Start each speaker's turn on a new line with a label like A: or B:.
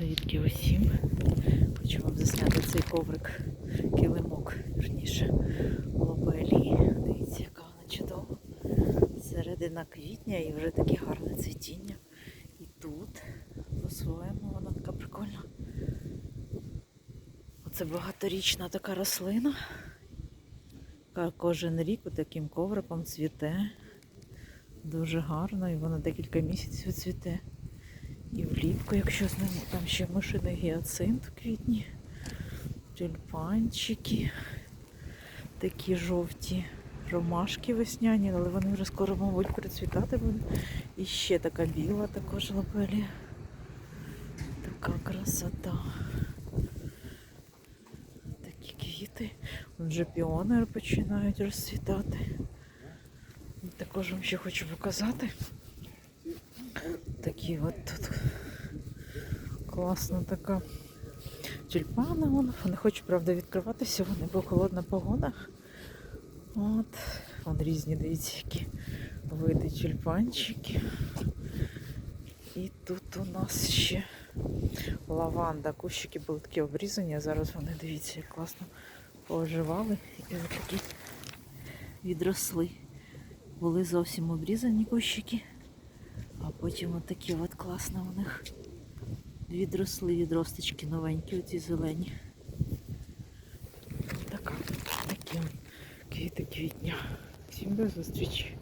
A: Привітки усім. Хочу вам засняти цей коврик, килимок, вірніше, лобелі. Дивіться, яка вона чудова. Середина квітня і вже таке гарне цвітіння. І тут по-своєму вона така прикольна. Оце багаторічна така рослина. яка Кожен рік таким ковриком цвіте. Дуже гарно, і вона декілька місяців цвіте. І влітку, якщо з ним там ще мишиний гіацинт в квітні, тюльпанчики, такі жовті ромашки весняні, але вони вже скоро, мабуть, процвітати будуть. І ще така біла також лапелі. Така красота. Такі квіти. Вже піонери починають розцвітати. Також вам ще хочу показати. Такі от тут класна така тюльпана. Вон. Не хочу, правда, відкриватися, вони, бо холодна погода. От, вон різні, дивіться, які види тюльпанчики. І тут у нас ще лаванда. Кущики були такі обрізані, а зараз вони, дивіться, як класно пооживали і от такі відросли. Були зовсім обрізані кущики. А потім от такі от класно у них відросли відросточки новенькі, оці зелені. Така, такі квіти квітня. Всім до зустрічі!